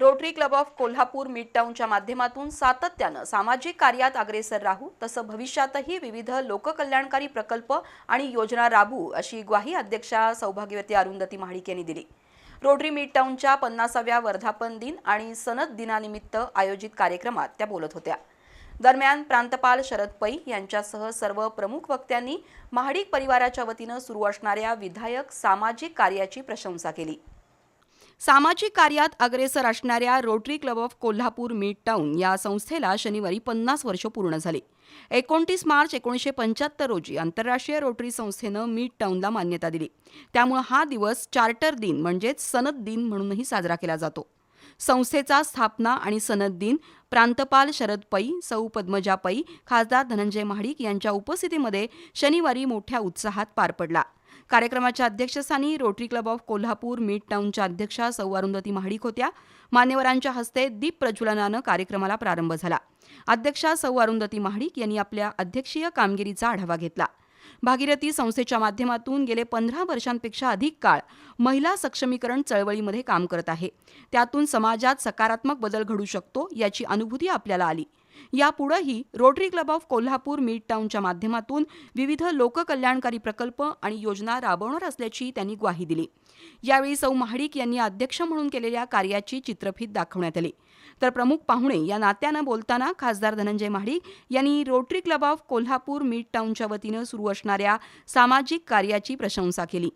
Rotary club of Kolhapur mid टाऊनच्या माध्यमातून सातत्यानं सामाजिक कार्यात अग्रेसर राहू तसं भविष्यातही विविध लोककल्याणकारी प्रकल्प आणि योजना राबवू अशी ग्वाही अध्यक्षा सौभाग्यवती अरुंधती महाडिक यांनी दिली. रोटरी मिड टाऊनच्या पन्नासाव्या वर्धापन दिन आणि सनद दिनानिमित्त आयोजित कार्यक्रमात त्या बोलत होत्या. दरम्यान प्रांतपाल शरद पै यांच्यासह सर्व प्रमुख वक्त्यांनी महाडिक परिवाराच्या वतीनं सुरू असणाऱ्या विधायक सामाजिक कार्याची प्रशंसा केली. सामाजिक कार्यात अग्रेसर असणाऱ्या Rotary club of Kolhapur mid town या संस्थेला शनिवारी पन्नास वर्ष पूर्ण झाली. एकोणतीस मार्च एकोणीसशे पंच्याहत्तर रोजी आंतरराष्ट्रीय रोटरी संस्थेनं मिड टाऊनला मान्यता दिली. त्यामुळे हा दिवस चार्टर दिन म्हणजेच सनद दिन म्हणूनही साजरा केला जातो. संस्थेचा स्थापना आणि सनद दिन प्रांतपाल शरद पै सौ पद्मजा पै खासदार धनंजय महाडिक यांच्या उपस्थितीमध्ये शनिवारी मोठ्या उत्साहात पार पडला. कार्यक्रमाच्या अध्यक्षस्थानी Rotary club of Kolhapur mid टाऊनच्या अध्यक्षा सौ अरुंधती महाडिक होत्या. मान्यवरांच्या हस्ते दीप प्रज्वलनानं कार्यक्रमाला प्रारंभ झाला. अध्यक्षा सौ अरुंधती महाडिक यांनी आपल्या अध्यक्षीय कामगिरीचा आढावा घेतला. भागीरथी संस्थेच्या माध्यमातून गेले पंधरा वर्षांपेक्षा अधिक काळ महिला सक्षमीकरण चळवळीमध्ये काम करत आहे. त्यातून समाजात सकारात्मक बदल घडू शकतो याची अनुभूती आपल्याला आली. यापुढेही Rotary club of Kolhapur mid टाऊनच्या माध्यमातून विविध लोककल्याणकारी प्रकल्प आणि योजना राबवणार असल्याची त्यांनी ग्वाही दिली. यावेळी सौ महाडिक यांनी अध्यक्ष म्हणून केलेल्या कार्याची चित्रफीत दाखवण्यात आली. तर प्रमुख पाहुणे या नात्यानं बोलताना खासदार धनंजय महाडिक यांनी Rotary club of Kolhapur mid टाऊनच्या वतीनं सुरू असणाऱ्या सामाजिक कार्याची प्रशंसा केली.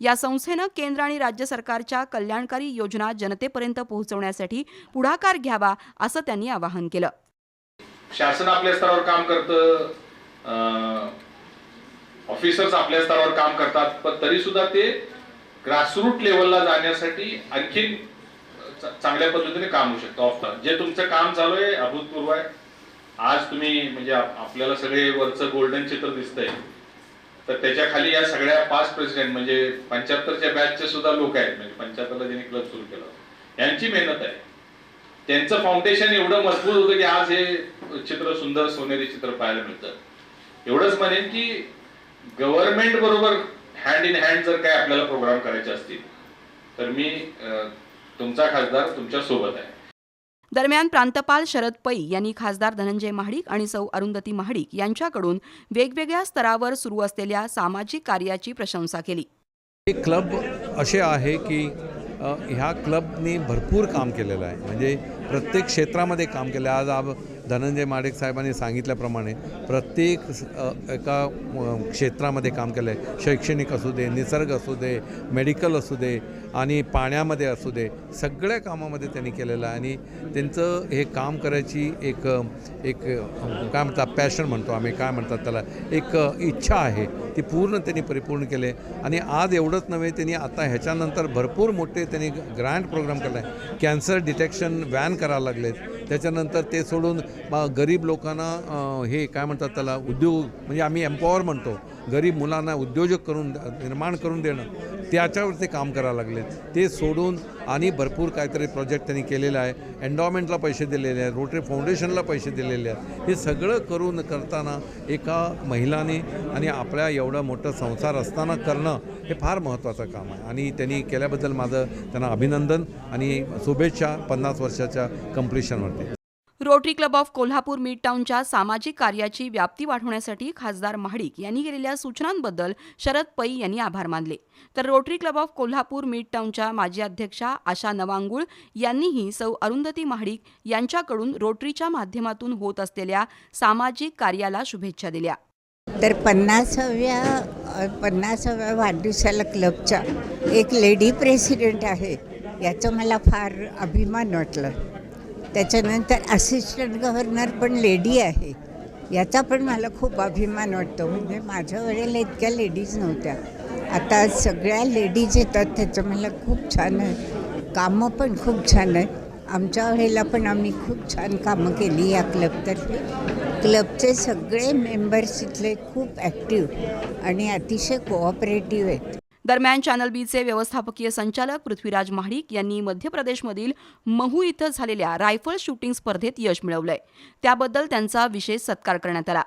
या संस्थेनं केंद्र आणि राज्य सरकारच्या कल्याणकारी योजना जनतेपर्यंत पोहोचवण्यासाठी पुढाकार घ्यावा असं त्यांनी आवाहन केलं. शासन आपल्या स्तरावर काम करतं ऑफिसर्स आपल्या स्तरावर काम करतात पण तरी सुद्धा ते ग्रासरूट लेवलला जाण्यासाठी आणखी चांगल्या पद्धतीने काम होऊ शकतं. ऑफ जे तुमचं काम चालू आहे अभूतपूर्व आहे आज तुम्ही म्हणजे आपल्याला सगळे वरचं गोल्डन चित्र दिसतंय. तर त्याच्याखाली या सगळ्या पाच प्रेसिडेंट म्हणजे पंच्याहत्तरच्या बॅचचे सुद्धा लोक आहेत. म्हणजे पंच्याहत्तरला ज्यांनी क्लब सुरू केला. यांची मेहनत आहे. त्यांचं फाउंडेशन एवढं मजबूत होतं की आज हे चित्र सुंदर सोनेरी चित्र पाहायला मिळतं. एवढंच म्हणेन की गव्हर्नमेंट बरोबर हँड इन हँड जर काय आपल्याला प्रोग्राम करायचे असतील तर मी तुमचा खासदार तुमच्यासोबत आहे. दरम्यान प्रांतपाल शरद पै यांनी खासदार धनंजय महाडिक आणि सौ अरुंधती महाडिक यांच्याकडून वेगवेगळ्या स्तरावर सुरू असलेल्या सामाजिक कार्याची प्रशंसा केली. हे क्लब असे आहे की ह्या क्लबनी भरपूर काम केलेलं आहे. म्हणजे प्रत्येक क्षेत्रामध्ये काम केलं आहे. आज आप धनंजय माडेक साहेबांनी सांगितल्याप्रमाणे प्रत्येक एका क्षेत्रामध्ये काम केलं आहे शैक्षणिक असू दे निसर्ग असू दे मेडिकल असू दे आणि पाण्यामध्ये असू दे सगळ्या कामामध्ये त्यांनी केलेलं आहे. आणि त्यांचं हे काम करायची एक एक काय म्हणतात पॅशन म्हणतो आम्ही. काय म्हणतात त्याला? एक इच्छा आहे. ती पूर्ण त्यांनी परिपूर्ण केले. आणि आज एवढंच नव्हे त्यांनी आता ह्याच्यानंतर भरपूर मोठे त्यांनी ग्रँड प्रोग्राम केला आहे कॅन्सर डिटेक्शन व्हॅन करायला लागलेत. त्याच्यानंतर ते सोडून गरीब लोकांना हे काय म्हणतात त्याला उद्योग म्हणजे आम्ही एम्पॉवर म्हणतो. गरीब मुलांना उद्योजक करून निर्माण करून देणं त्याच्यावर ते काम करायला लागले. ते सोडून आणि भरपूर काहीतरी प्रोजेक्ट त्यांनी केलेला आहे. एन्डॉमेंटला पैसे दिलेले आहेत रोटरी फाउंडेशनला पैसे दिलेले आहेत. हे सगळं करून करताना एका महिलाने आणि आपल्या एवढं मोठं संसार असताना करणं हे फार महत्त्वाचं काम आहे. आणि त्यांनी केल्याबद्दल माझं त्यांना अभिनंदन आणि शुभेच्छा पन्नास वर्षाच्या कम्प्लिशनवरती Rotary club of Kolhapur mid टाऊनच्या सामाजिक कार्याची व्याप्ती वाढवण्यासाठी खासदार महाडिक यांनी केलेल्या सूचनांबद्दल शरद पै यांनी आभार मानले. तर Rotary club of Kolhapur mid टाऊनच्या माजी अध्यक्षा आशा नवांगुळ यांनीही सौ अरुंधती महाडिक यांच्याकडून रोटरीच्या माध्यमातून होत असलेल्या सामाजिक कार्याला शुभेच्छा दिल्या. तर पन्नासाव्या पन्नासाव्या वाढदिवसाला क्लबच्या एक लेडी प्रेसिडेंट आहे याचं मला फार अभिमान वाटलं. त्याच्यानंतर असिस्टंट गव्हर्नर पण लेडी आहे. याचा पण मला खूप अभिमान वाटतो. म्हणजे माझ्या वेळेला इतक्या लेडीज नव्हत्या. आता सगळ्या लेडीज येतात. त्याचं मला खूप छान आहे. कामं पण खूप छान आहेत. आमच्या वेळेला पण आम्ही खूप छान कामं केली या क्लबतर्फे क्लबचे सगळे मेंबर्स इथले खूप ॲक्टिव्ह आणि अतिशय कोऑपरेटिव्ह आहेत. दरम्यान चॅनल बीचे व्यवस्थापकीय संचालक पृथ्वीराज महाडिक यांनी मध्य प्रदेशमधील महू इथं झालेल्या रायफल शूटिंग स्पर्धेत यश मिळवलंय. त्याबद्दल त्यांचा विशेष सत्कार करण्यात आला.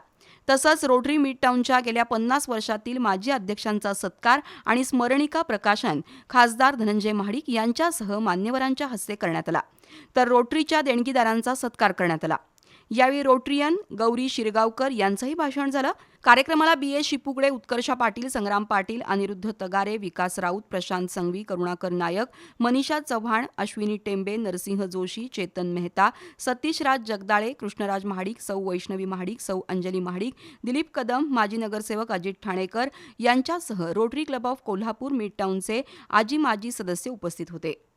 तसंच रोटरी मिड टाऊनच्या गेल्या पन्नास वर्षातील माजी अध्यक्षांचा सत्कार आणि स्मरणिका प्रकाशन खासदार धनंजय महाडिक यांच्यासह मान्यवरांच्या हस्ते करण्यात आला. तर रोटरीच्या देणगीदारांचा सत्कार करण्यात आला. यावेळी रोटरियन गौरी शिरगावकर यांचंही भाषण झालं. कार्यक्रमाला बी. ए शिपुगडे उत्कर्षा पाटील संग्राम पाटील अनिरुद्ध तगारे विकास राऊत प्रशांत संघवी करुणाकर नायक मनीषा चव्हाण अश्विनी टेंबे नरसिंह जोशी चेतन मेहता सतीश राज जगदाळे कृष्णराज महाडिक सौ वैष्णवी महाडिक सौ अंजली महाडिक दिलीप कदम माजी नगरसेवक अजित ठाणेकर यांच्यासह Rotary club of Kolhapur mid टाऊनचे आजी माजी सदस्य उपस्थित होते.